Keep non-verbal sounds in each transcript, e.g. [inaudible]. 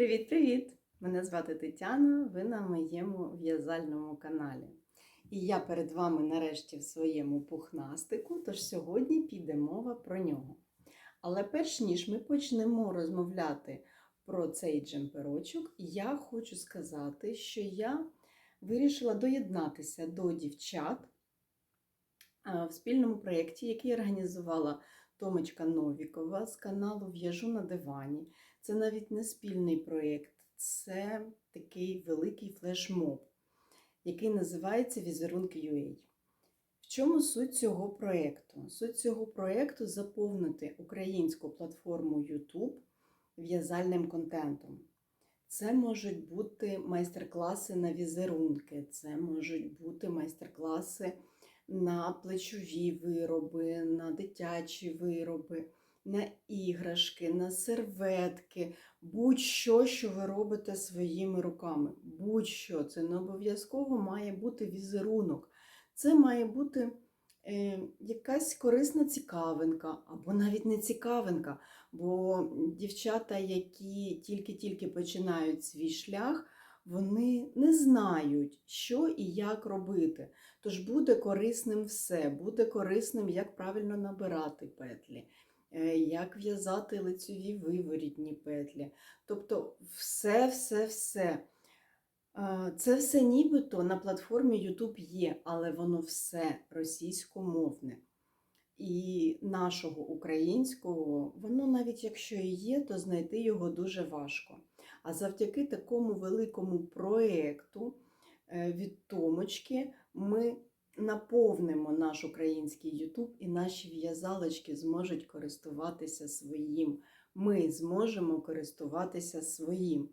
Привіт-привіт! Мене звати Тетяна, ви на моєму в'язальному каналі. І я перед вами нарешті в своєму пухнастику, тож сьогодні піде мова про нього. Але перш ніж ми почнемо розмовляти про цей джемперочок, я хочу сказати, що я вирішила доєднатися до дівчат в спільному проєкті, який організувала Томочка Новікова з каналу В'яжу на дивані. Це навіть не спільний проєкт, це такий великий флешмоб, який називається Візерунки UA. В чому суть цього проєкту? Суть цього проєкту заповнити українську платформу YouTube в'язальним контентом. Це можуть бути майстер-класи на візерунки, це можуть бути майстер-класи на плечові вироби, на дитячі вироби, на іграшки, на серветки, будь-що, що ви робите своїми руками. Будь-що. Це не обов'язково має бути візерунок. Це має бути е, якась корисна цікавинка, або навіть не цікавинка. Бо дівчата, які тільки-тільки починають свій шлях, вони не знають, що і як робити. Тож буде корисним все, буде корисним, як правильно набирати петлі, як в'язати лицьові виворітні петлі. Тобто все, все, все. Е, Це все нібито на платформі YouTube є, але воно все російськомовне. І нашого українського, воно навіть якщо і є, то знайти його дуже важко. А завдяки такому великому проєкту е, від Томочки ми наповнимо наш український Ютуб і наші в'язалочки зможуть користуватися своїм. Ми зможемо користуватися своїм.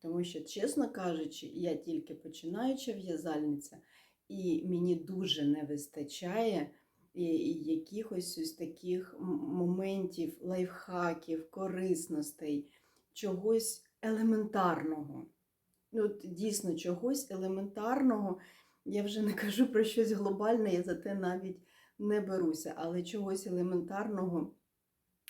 Тому що, чесно кажучи, я тільки починаюча в'язальниця, і мені дуже не вистачає і якихось ось таких моментів, лайфхаків, корисностей, чогось елементарного. Ну, от дійсно чогось елементарного. Я вже не кажу про щось глобальне, я за те навіть не беруся, але чогось елементарного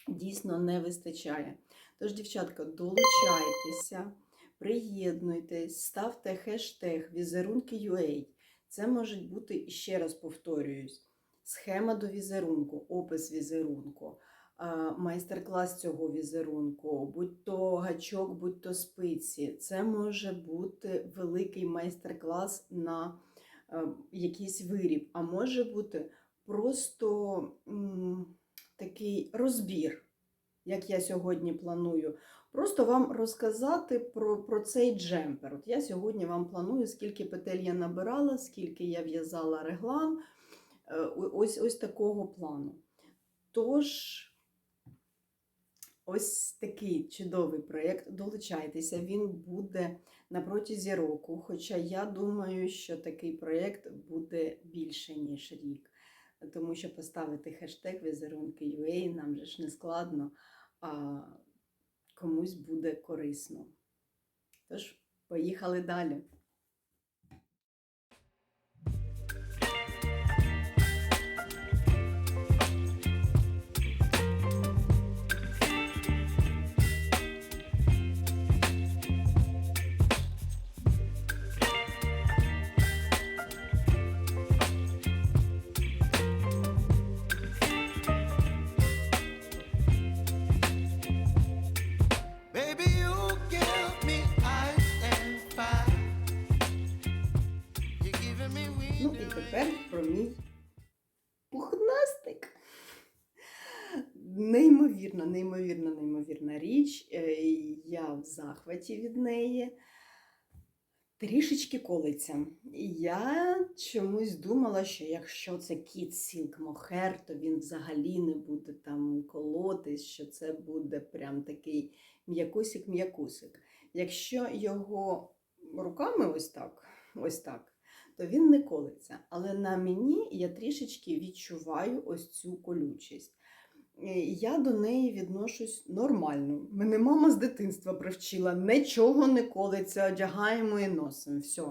дійсно не вистачає. Тож, дівчатка, долучайтеся, приєднуйтесь, ставте хештег візерунки.ua. Це можуть бути, ще раз повторююсь, схема до візерунку, опис візерунку, майстер-клас цього візерунку, будь то гачок, будь то спиці. Це може бути великий майстер-клас на якийсь виріб, а може бути просто такий розбір, як я сьогодні планую. Просто вам розказати про, про цей джемпер. От я сьогодні вам планую, скільки петель я набирала, скільки я в'язала реглан. Е, Ось, ось такого плану. Тож, ось такий чудовий проєкт. Долучайтеся, він буде на протязі року. Хоча я думаю, що такий проєкт буде більше, ніж рік. Тому що поставити хештег візерунки.ua нам же ж не складно, а комусь буде корисно. Тож, поїхали далі. Ну і тепер про мій пухнастик. Неймовірна, неймовірна, неймовірна річ. Е, Я в захваті від неї. Трішечки колиться. Я чомусь думала, що якщо це кіт Сілк Мохер, то він взагалі не буде там колотись, що це буде прям такий м'якусик-м'якусик. Якщо його руками ось так, ось так, то він не колиться. Але на мені я трішечки відчуваю ось цю колючість. Я до неї відношусь нормально. Мене мама з дитинства привчила, нічого не колиться, одягаємо і носимо. Все.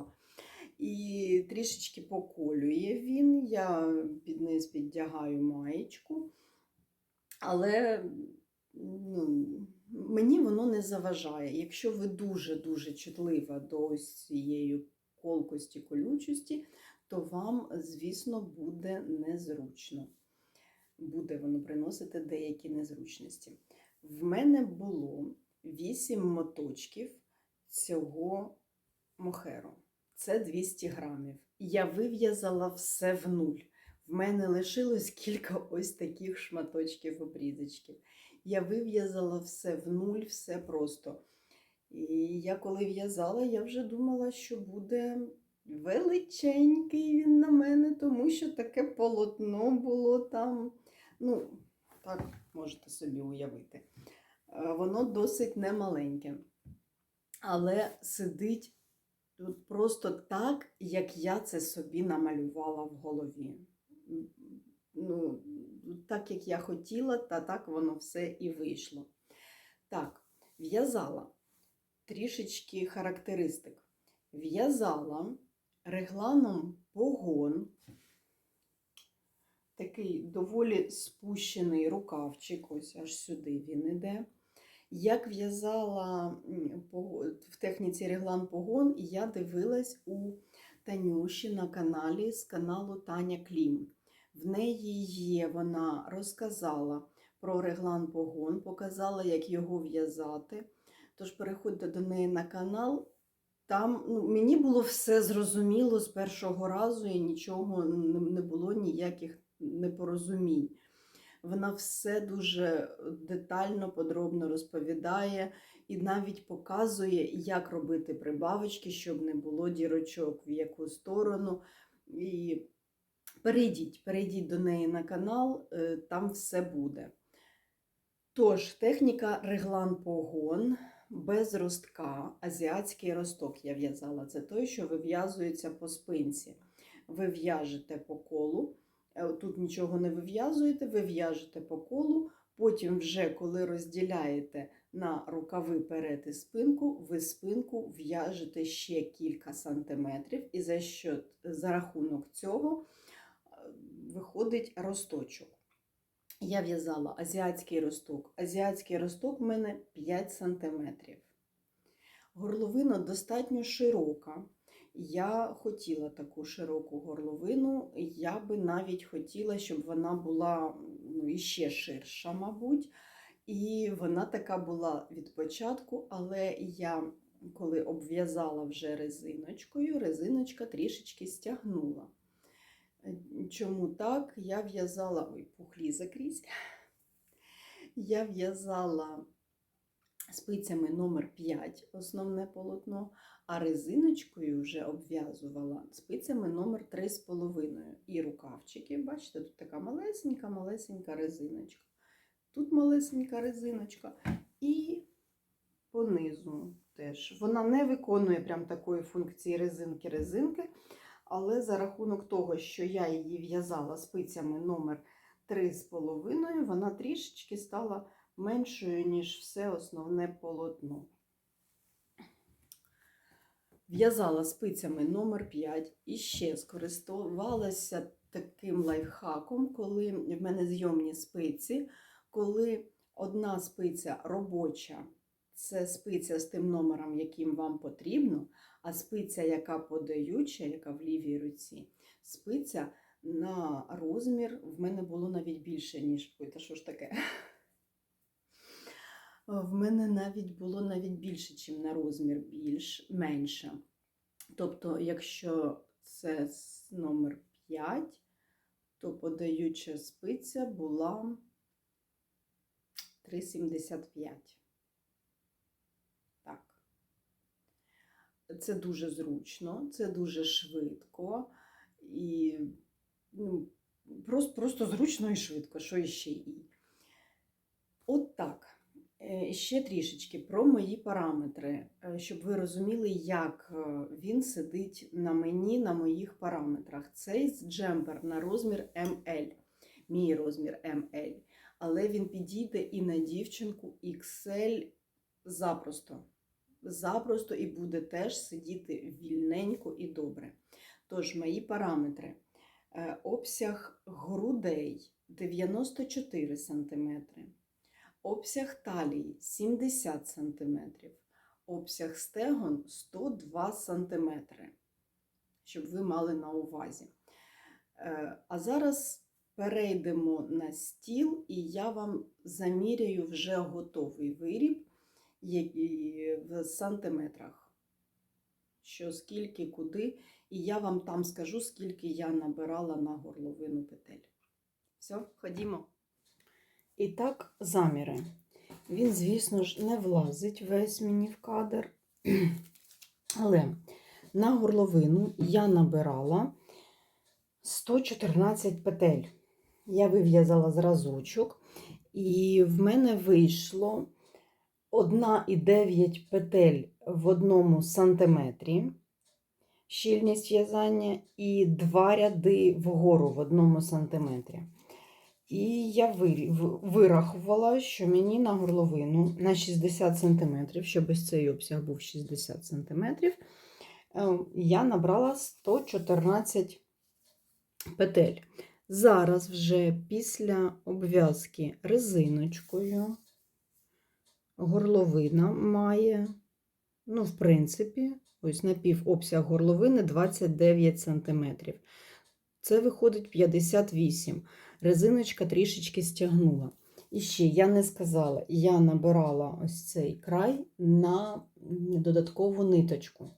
І трішечки поколює він. Я під низ піддягаю маєчку. Але ну, мені воно не заважає. Якщо ви дуже-дуже чутлива до ось цієї колкості, колючості, то вам, звісно, буде незручно. Буде воно приносити деякі незручності. В мене було 8 моточків цього мохеру. Це 200 грамів. Я вив'язала все в нуль. В мене лишилось кілька ось таких шматочків обрізочків. Я вив'язала все в нуль, все просто. І я коли в'язала, я вже думала, що буде величенький він на мене, тому що таке полотно було там. Ну, так можете собі уявити. Е, Воно досить немаленьке. Але сидить тут просто так, як я це собі намалювала в голові. Ну, так, як я хотіла, та так воно все і вийшло. Так, в'язала трішечки характеристик. В'язала регланом погон, такий доволі спущений рукавчик, ось аж сюди він іде. Як в'язала в техніці реглан погон, я дивилась у Танюші на каналі з каналу Таня Клім. В неї є, вона розказала про реглан погон, показала, як його в'язати. Тож переходьте до неї на канал. Там ну, мені було все зрозуміло з першого разу і нічого не було ніяких непорозумінь. Вона все дуже детально, подробно розповідає і навіть показує, як робити прибавочки, щоб не було дірочок в яку сторону. І перейдіть, перейдіть до неї на канал, е, там все буде. Тож, техніка реглан погон без ростка, азіатський росток я в'язала. Це той, що вив'язується по спинці. Ви в'яжете по колу, е, тут нічого не вив'язуєте, ви в'яжете по колу. Потім, вже коли розділяєте на рукави перед і спинку, ви спинку в'яжете ще кілька сантиметрів, і за, що, за рахунок цього е, виходить росточок. Я в'язала азіатський росток. Азіатський росток в мене 5 см. Горловина достатньо широка. Я хотіла таку широку горловину. Я би навіть хотіла, щоб вона була ну, іще ширша, мабуть. І вона така була від початку, але я, коли обв'язала вже резиночкою, резиночка трішечки стягнула. Чому так? Я в'язала, ой, пухлі закрізь. Я в'язала спицями номер 5 основне полотно, а резиночкою вже обв'язувала спицями номер 3,5. І рукавчики, бачите, тут така малесенька, малесенька резиночка. Тут малесенька резиночка. І понизу теж. Вона не виконує прям такої функції резинки-резинки. Але за рахунок того, що я її в'язала спицями номер 3,5, вона трішечки стала меншою, ніж все основне полотно. В'язала спицями номер 5 і ще скористувалася таким лайфхаком, коли в мене зйомні спиці, коли одна спиця робоча, це спиця з тим номером, яким вам потрібно, а спиця, яка подаюча, яка в лівій руці, спиця на розмір в мене було навіть більше, ніж та що ж таке? В мене навіть було навіть більше, ніж на розмір більш менше. Тобто, якщо це номер 5, то подаюча спиця була 3,75. Так. Це дуже зручно, це дуже швидко і ну, просто, просто зручно і швидко, що іще і. От так. Е, Ще трішечки про мої параметри, е, щоб ви розуміли, як е, він сидить на мені, на моїх параметрах. Цей джемпер на розмір ML, мій розмір ML, але він підійде і на дівчинку XL запросто. Запросто і буде теж сидіти вільненько і добре. Тож, мої параметри. Е, Обсяг грудей 94 см, Обсяг талії 70 см, обсяг стегон 102 см, щоб ви мали на увазі. Е, А зараз перейдемо на стіл, і я вам заміряю вже готовий виріб в сантиметрах. Що скільки, куди, і я вам там скажу, скільки я набирала на горловину петель. Все, ходімо. І так, заміри. Він, звісно ж, не влазить весь мені в кадр. [clears throat] Але на горловину я набирала 114 петель. Я вив'язала зразочок, і в мене вийшло 1,9 петель в одному сантиметрі щільність в'язання і два ряди вгору в одному сантиметрі. І я вирахувала, що мені на горловину на 60 см, щоб ось цей обсяг був 60 см, я набрала 114 петель. Зараз вже після обв'язки резиночкою горловина має, ну, в принципі, ось напівобсяг горловини 29 см. Це виходить 58 резиночка трішечки стягнула. І ще я не сказала, я набирала ось цей край на додаткову ниточку.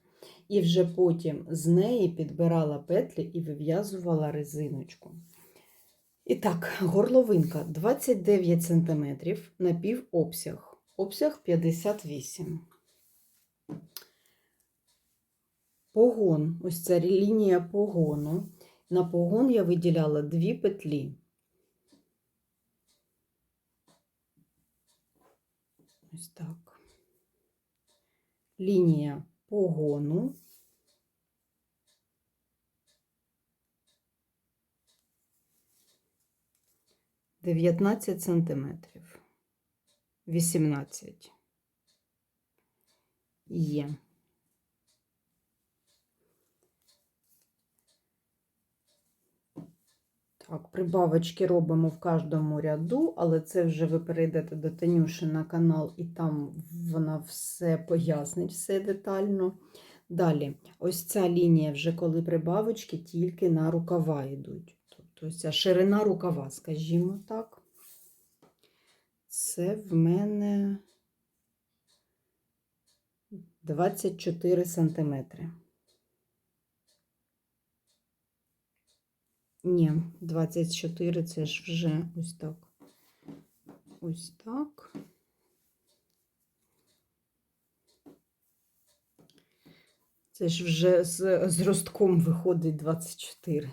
І вже потім з неї підбирала петлі і вив'язувала резиночку. І так, горловинка 29 см напівобсяг. Обсяг 58. Погон, ось ця лінія погону. На погон я виділяла дві петлі. Ось так. Лінія погону. Дев'ятнадцять сантиметрів. Вісімнадцять. Є. Так, прибавочки робимо в кожному ряду, але це вже ви перейдете до Танюші на канал, і там вона все пояснить, все детально. Далі, ось ця лінія, вже коли прибавочки тільки на рукава йдуть. Тобто ця ширина рукава, скажімо так. Це в мене 24 сантиметри. Ні, 24 це ж вже ось так. Ось так. Це ж вже з, з ростком виходить 24.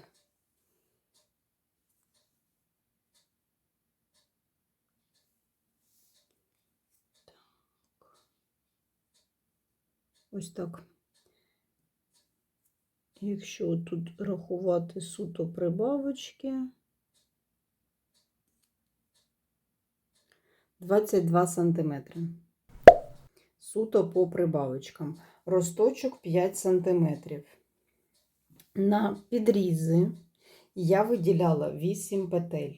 Так. Ось так. Якщо тут рахувати суто прибавочки, 22 сантиметри. Суто по прибавочкам. Росточок 5 сантиметрів. На підрізи я виділяла 8 петель.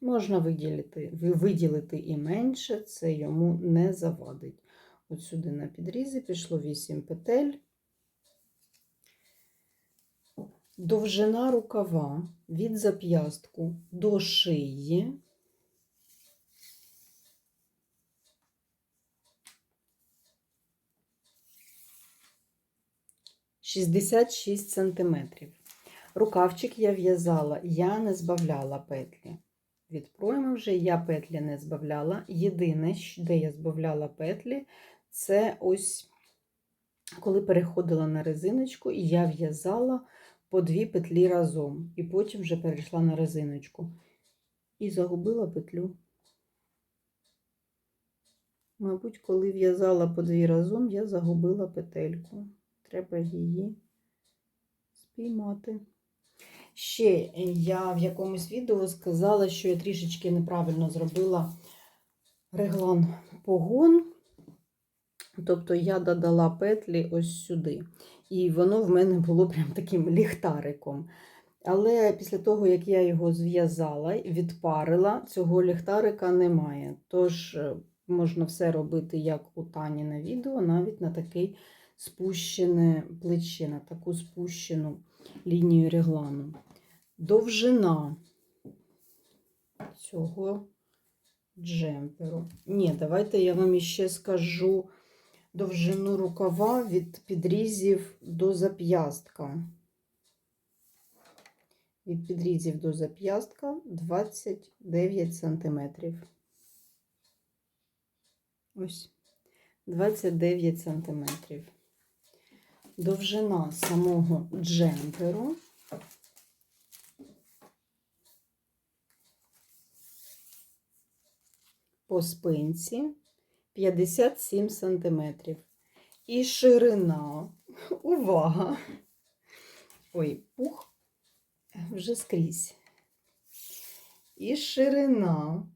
Можна виділити, виділити і менше, це йому не завадить. От сюди на підрізі пішло 8 петель. Довжина рукава від зап'ястку до шиї. Шістдесят шість сантиметрів. Рукавчик я в'язала, я не збавляла петлі. Від пройми вже я петлі не збавляла. Єдине, де я збавляла петлі, це ось коли переходила на резиночку, і я в'язала по дві петлі разом, і потім вже перейшла на резиночку. І загубила петлю. Мабуть, коли в'язала по дві разом, я загубила петельку. Треба її спіймати. Ще я в якомусь відео сказала, що я трішечки неправильно зробила реглан погон. Тобто я додала петлі ось сюди. І воно в мене було прям таким ліхтариком. Але після того, як я його зв'язала відпарила, цього ліхтарика немає. Тож е, можна все робити, як у Тані на відео, навіть на такий спущене плече, на таку спущену лінію реглану. Довжина цього джемперу. Ні, давайте я вам іще скажу довжину рукава від підрізів до зап'ястка. Від підрізів до зап'ястка 29 см. Ось 29 см. Довжина самого джемперу по спинці 57 см. І ширина, [laughs] увага! Ой, пух вже скрізь. І ширина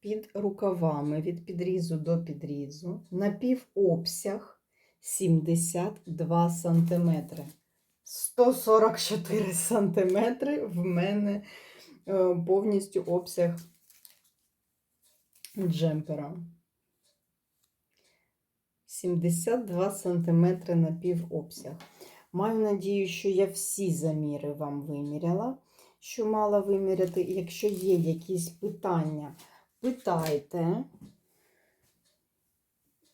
під рукавами від підрізу до підрізу на півобсяг 72 см. 144 см в мене е, повністю обсяг джемпера. 72 см на півобсяг. Маю надію, що я всі заміри вам виміряла, що мала виміряти. Якщо є якісь питання, питайте.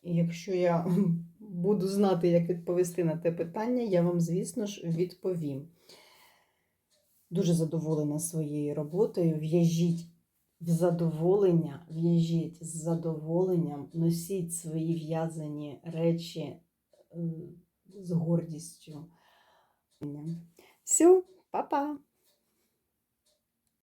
Якщо я [laughs] буду знати, як відповісти на те питання, я вам, звісно ж, відповім. Дуже задоволена своєю роботою. В'яжіть в задоволення, в'яжіть з задоволенням, носіть свої в'язані речі е, з гордістю. Все, па-па!